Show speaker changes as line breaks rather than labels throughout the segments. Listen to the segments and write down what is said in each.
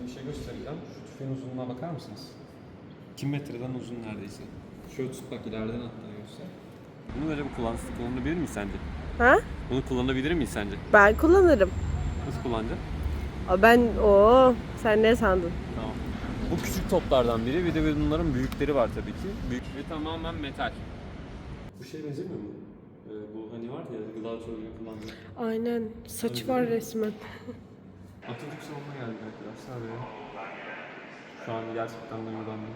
Şimdi bir şey göstereceğim. Şu tüfeğin uzunluğuna bakar mısınız? 2 metreden uzun neredeyse. Şöyle tut bak ileriden hatta göster. Bunu böyle bir kullan kullanabilir miyiz sence?
Ha?
Bunu kullanabilir miyiz sence?
Ben kullanırım.
Nasıl kullanacaksın?
Aa, ben o sen ne sandın?
Tamam. Bu küçük toplardan biri. Bir de bunların büyükleri var tabii ki. Büyük ve tamamen metal. Bu şey benzemiyor mu? Ee, bu hani var ya Gladiator'un kullandığı.
Aynen. Saçı var resmen.
Atatürk salonuna geldik arkadaşlar ve şu an gerçekten duygulandım.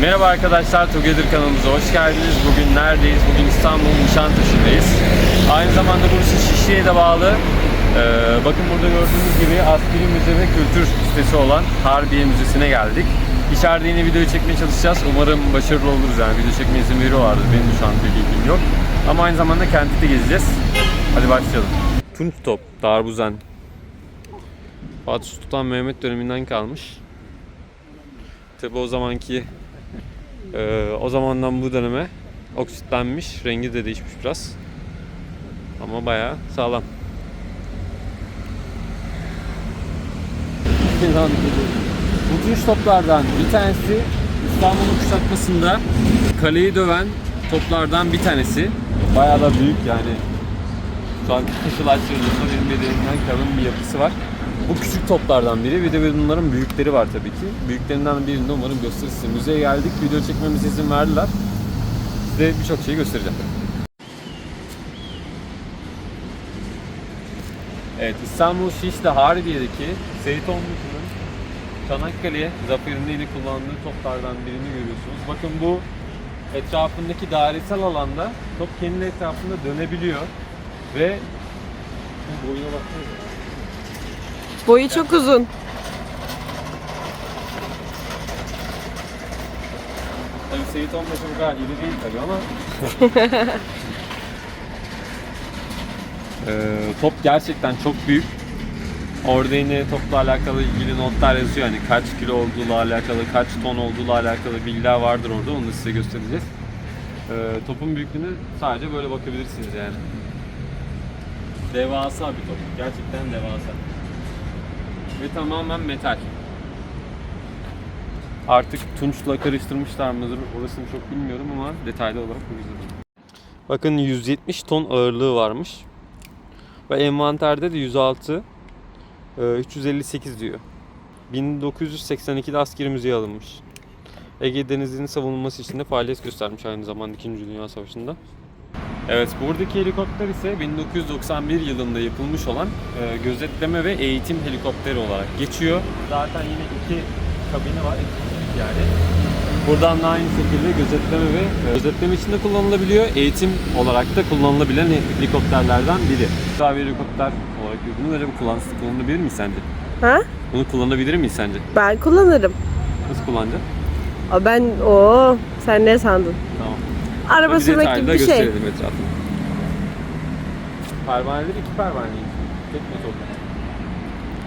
Merhaba arkadaşlar, Together kanalımıza hoş geldiniz. Bugün neredeyiz? Bugün İstanbul Nişantaşı'ndayız. Aynı zamanda burası Şişli'ye de bağlı. Ee, bakın burada gördüğünüz gibi askeri müze ve kültür sitesi olan Harbiye Müzesi'ne geldik. İçeride yine video çekmeye çalışacağız. Umarım başarılı oluruz yani. Video çekmeye izin veriyorlardı. Benim şu an bir bilgim yok. Ama aynı zamanda kenti de gezeceğiz. Hadi başlayalım. Tunç Top, Darbuzen. Fatih Sultan Mehmet döneminden kalmış. Tabi o zamanki ee, o zamandan bu döneme oksitlenmiş. Rengi de değişmiş biraz. Ama bayağı sağlam. Bu tunç toplardan bir tanesi İstanbul'un kuşatmasında kaleyi döven toplardan bir tanesi. Bayağı da büyük yani. Şu an kışılaştırıldığında benim bedenimden kalın bir yapısı var. Bu küçük toplardan biri. Bir de bunların büyükleri var tabii ki. Büyüklerinden birini de umarım gösterirsin. Müzeye geldik. Video çekmemize izin verdiler. Size birçok şeyi göstereceğim. Evet İstanbul Şişli Harbiye'deki Seyit Onluk'un Çanakkale zaferinde yine kullandığı toplardan birini görüyorsunuz. Bakın bu etrafındaki dairesel alanda top kendi etrafında dönebiliyor ve boyuna baksanıza.
Boyu çok uzun.
Tabii Seyit Onbaşı bu kadar iri değil tabii ama Ee, top gerçekten çok büyük. Orada yine topla alakalı ilgili notlar yazıyor. Yani kaç kilo olduğuyla alakalı, kaç ton olduğuyla alakalı bilgiler vardır orada. Onu da size göstereceğiz. Ee, topun büyüklüğüne sadece böyle bakabilirsiniz yani. Devasa bir top. Gerçekten devasa. Ve tamamen metal. Artık tunçla karıştırmışlar mıdır orasını çok bilmiyorum ama detaylı olarak bu güzel. Bakın 170 ton ağırlığı varmış. Ve envanterde de 106 e, 358 diyor. 1982'de askeri müzeye alınmış. Ege Denizi'nin savunulması için de faaliyet göstermiş aynı zamanda 2. Dünya Savaşı'nda. Evet, buradaki helikopter ise 1991 yılında yapılmış olan e, gözetleme ve eğitim helikopteri olarak geçiyor. Zaten yine iki kabini var, yani. Buradan da aynı şekilde gözetleme ve e, gözetleme için de kullanılabiliyor. Eğitim olarak da kullanılabilen helikopterlerden biri. Daha bir helikopter olarak bunu böyle bir kullan, kullanılabilir mi sence?
Ha?
Bunu kullanabilir miyiz sence?
Ben kullanırım.
Nasıl kullanacaksın?
Aa, ben o sen ne sandın?
Tamam.
Araba sürmek gibi bir şey.
gösterelim etrafını. Pervaneleri iki pervaneymiş. Tek motor.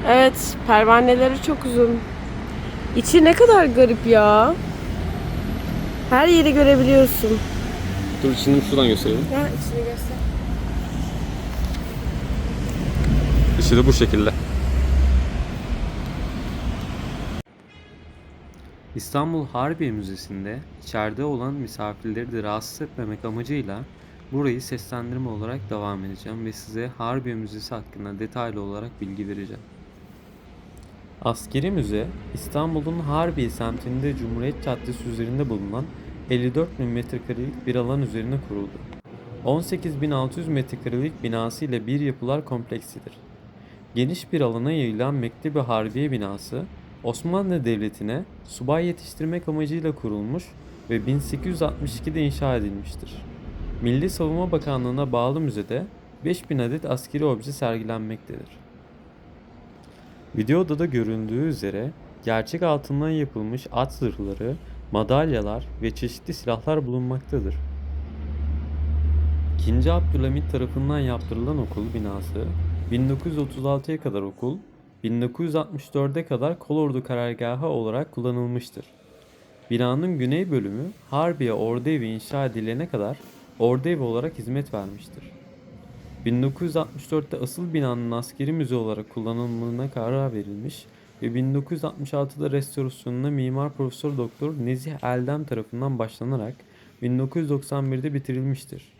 Evet, pervaneleri çok uzun. İçi ne kadar garip ya. Her yeri görebiliyorsun.
Dur şimdi şuradan gösterelim.
Ya içini göster.
İşte de bu şekilde. İstanbul Harbiye Müzesi'nde içeride olan misafirleri de rahatsız etmemek amacıyla burayı seslendirme olarak devam edeceğim ve size Harbiye Müzesi hakkında detaylı olarak bilgi vereceğim. Askeri Müze, İstanbul'un Harbiye semtinde Cumhuriyet Caddesi üzerinde bulunan 54 bin metrekarelik bir alan üzerine kuruldu. 18.600 metrekarelik binası ile bir yapılar kompleksidir. Geniş bir alana yayılan Mektebi Harbiye binası, Osmanlı Devleti'ne subay yetiştirmek amacıyla kurulmuş ve 1862'de inşa edilmiştir. Milli Savunma Bakanlığı'na bağlı müzede 5000 adet askeri obje sergilenmektedir. Videoda da görüldüğü üzere gerçek altından yapılmış at zırhları, madalyalar ve çeşitli silahlar bulunmaktadır. 2. Abdülhamit tarafından yaptırılan okul binası 1936'ya kadar okul, 1964'e kadar kolordu karargahı olarak kullanılmıştır. Binanın güney bölümü Harbiye Ordu Evi inşa edilene kadar ordu evi olarak hizmet vermiştir. 1964'te asıl binanın askeri müze olarak kullanılmasına karar verilmiş ve 1966'da restorasyonuna Mimar Profesör Doktor Nezih Eldem tarafından başlanarak 1991'de bitirilmiştir.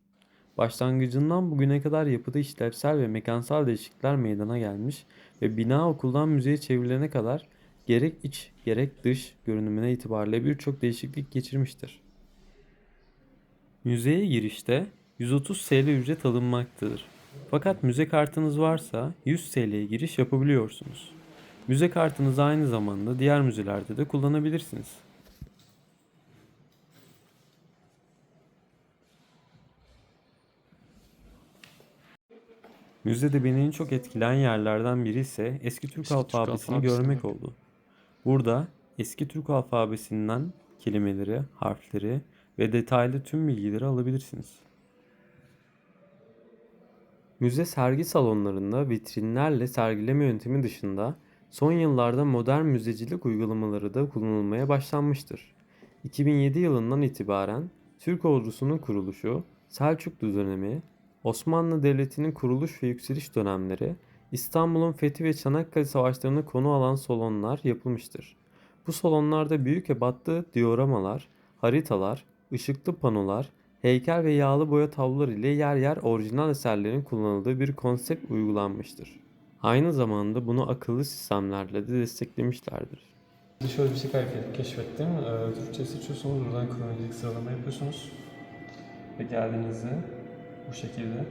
Başlangıcından bugüne kadar yapıda işlevsel ve mekansal değişiklikler meydana gelmiş ve bina okuldan müzeye çevrilene kadar gerek iç gerek dış görünümüne itibariyle birçok değişiklik geçirmiştir. Müzeye girişte 130 TL ücret alınmaktadır. Fakat müze kartınız varsa 100 TL'ye giriş yapabiliyorsunuz. Müze kartınızı aynı zamanda diğer müzelerde de kullanabilirsiniz. Müzede beni en çok etkileyen yerlerden biri ise eski Türk
Eski
alfabesini görmek
bak.
oldu. Burada eski Türk alfabesinden kelimeleri, harfleri ve detaylı tüm bilgileri alabilirsiniz. Müze sergi salonlarında vitrinlerle sergileme yöntemi dışında son yıllarda modern müzecilik uygulamaları da kullanılmaya başlanmıştır. 2007 yılından itibaren Türk ordusunun kuruluşu, Selçuklu dönemi, Osmanlı Devleti'nin kuruluş ve yükseliş dönemleri, İstanbul'un fethi ve Çanakkale Savaşları'nı konu alan salonlar yapılmıştır. Bu salonlarda büyük ebatlı dioramalar, haritalar, ışıklı panolar, heykel ve yağlı boya tablolar ile yer yer orijinal eserlerin kullanıldığı bir konsept uygulanmıştır. Aynı zamanda bunu akıllı sistemlerle de desteklemişlerdir.
Şöyle bir şey keşfettim. Ee, Türkçe seçiyorsunuz, buradan kronolojik sıralama yapıyorsunuz. Ve geldiğinizde bu şekilde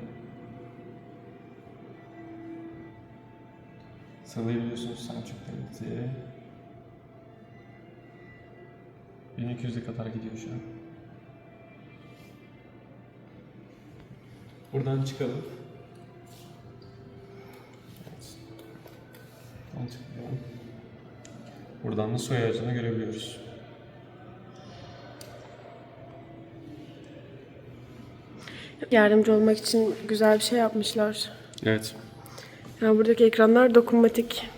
sıralayabiliyorsunuz Selçuk Devleti. 1200'e kadar gidiyor şu an. Buradan çıkalım. Evet. Buradan çıkalım. Buradan da soy ağacını görebiliyoruz.
Yardımcı olmak için güzel bir şey yapmışlar.
Evet.
Yani buradaki ekranlar dokunmatik.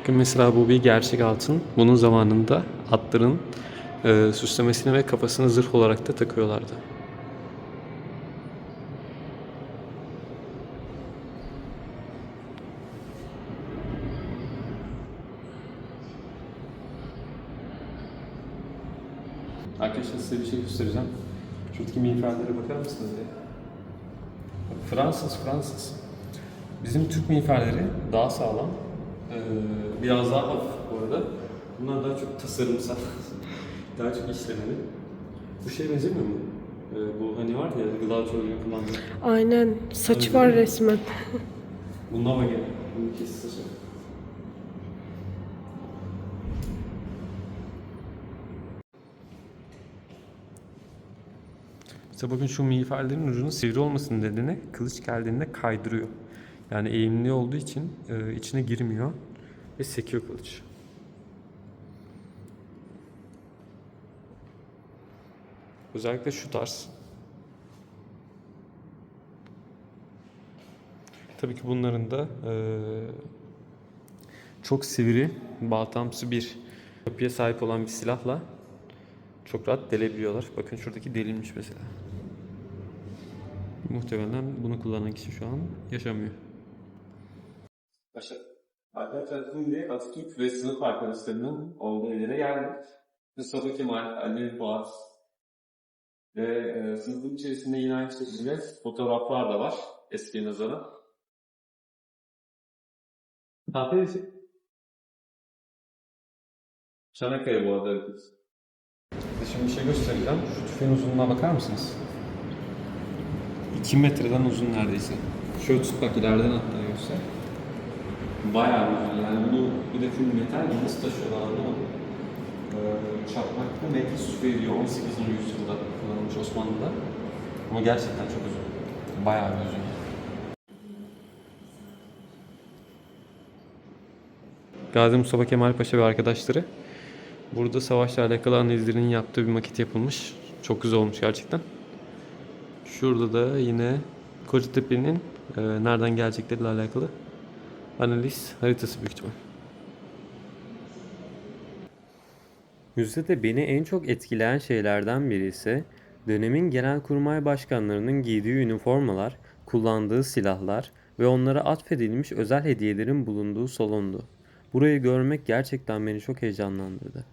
Bakın mesela bu bir gerçek altın. Bunun zamanında atların e, süslemesini ve kafasını zırh olarak da takıyorlardı. Arkadaşlar size bir şey göstereceğim. Şuradaki miğferlere bakar mısınız? Bak, Fransız, Fransız. Bizim Türk miğferleri daha sağlam. Ee, biraz daha hafif bu arada. Bunlar daha çok tasarımsal. Daha çok işlemeli. Bu şey benzemiyor mu? Ee, bu hani var ya Gladio'nun kullandığı.
Aynen. Saçı var resmen.
Bundan bak ya. Bunun kesi saçı. İşte bakın şu miğferlerin ucunun sivri olmasının nedeni kılıç geldiğinde kaydırıyor. Yani eğimli olduğu için e, içine girmiyor ve sekiyor kılıç. Özellikle şu tarz. Tabii ki bunların da e, çok sivri, baltamsı bir yapıya sahip olan bir silahla çok rahat delebiliyorlar. Bakın şuradaki delinmiş mesela. Muhtemelen bunu kullanan kişi şu an yaşamıyor. Arkadaşlar şimdi Atatürk ve sınıf arkadaşlarının olduğu yere geldik. Mustafa Kemal, Ali Boğaz ve e, sınıfın içerisinde yine aynı şekilde fotoğraflar da var eskiye nazaran. Tatil için. Çanakkale bu arada. Size Şimdi bir şey göstereceğim. Şu tüfeğin uzunluğuna bakar mısınız? 2 metreden uzun neredeyse. Şöyle tut bak ileriden hatta göster. Bayağı uzun yani bunu bir de full metal nasıl taşıyorlar anlamadım. Çakmaklı metal tüfeği diyor 18. yüzyılda kullanılmış Osmanlı'da. Ama gerçekten çok uzun. Bayağı bir uzun. Gazi Mustafa Kemal Paşa ve arkadaşları Burada savaşla alakalı analizlerinin yaptığı bir maket yapılmış. Çok güzel olmuş gerçekten. Şurada da yine Kocatepe'nin e, nereden gelecekleriyle alakalı analiz haritası büyük ihtimal.
Müzede beni en çok etkileyen şeylerden biri ise dönemin genelkurmay başkanlarının giydiği üniformalar, kullandığı silahlar ve onlara atfedilmiş özel hediyelerin bulunduğu salondu. Burayı görmek gerçekten beni çok heyecanlandırdı.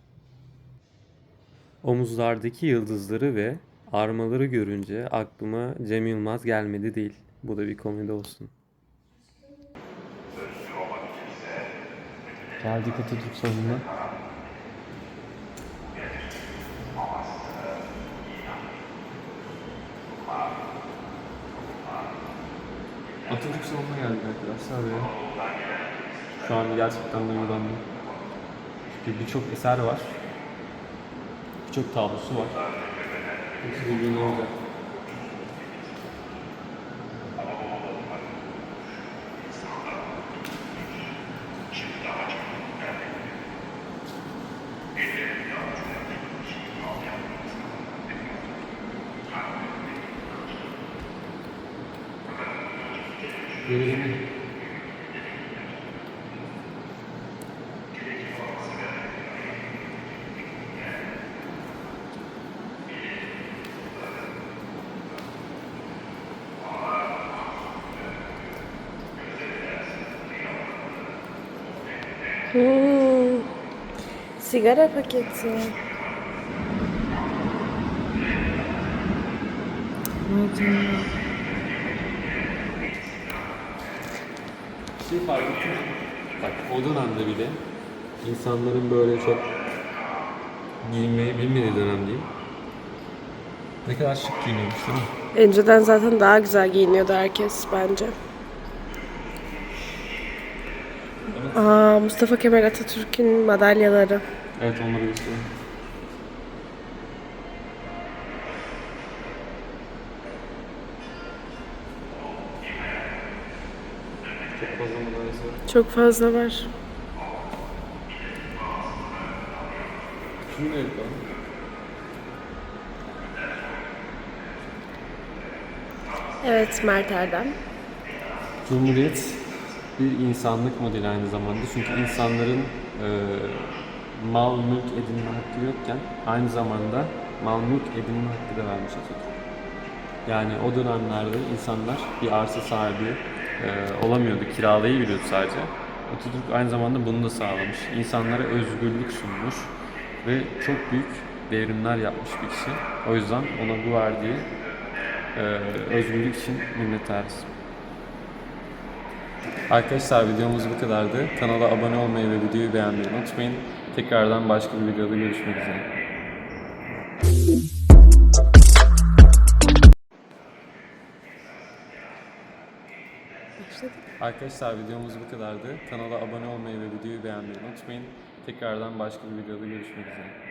Omuzlardaki yıldızları ve armaları görünce aklıma Cem Yılmaz gelmedi değil. Bu da bir komedi olsun. Geldik Atatürk salonuna.
Atatürk salonuna ve şu an gerçekten duygulandım. Çünkü birçok eser var. Birçok tablosu var. Hepsi birbirine olacak.
Hmm. Sigara paketi.
Şey fark ettim. Bak o dönemde bile insanların böyle çok giyinmeyi bilmediği dönem diyeyim. Ne kadar şık giyiniyormuş değil mi?
Önceden zaten daha güzel giyiniyordu herkes bence. Aa, Mustafa Kemal Atatürk'ün madalyaları.
Evet onları göstereyim. Çok fazla madalyası var.
Çok fazla var. Evet Mert Erdem.
Cumhuriyet bir insanlık modeli aynı zamanda. Çünkü insanların e, mal mülk edinme hakkı yokken aynı zamanda mal mülk edinme hakkı da vermiş Atatürk. Yani o dönemlerde insanlar bir arsa sahibi e, olamıyordu, kiralayabiliyordu sadece. Atatürk aynı zamanda bunu da sağlamış. İnsanlara özgürlük sunmuş ve çok büyük devrimler yapmış bir kişi. O yüzden ona bu verdiği e, özgürlük için minnettarız. Arkadaşlar videomuz bu kadardı. Kanala abone olmayı ve videoyu beğenmeyi unutmayın. Tekrardan başka bir videoda görüşmek üzere. Arkadaşlar videomuz bu kadardı. Kanala abone olmayı ve videoyu beğenmeyi unutmayın. Tekrardan başka bir videoda görüşmek üzere.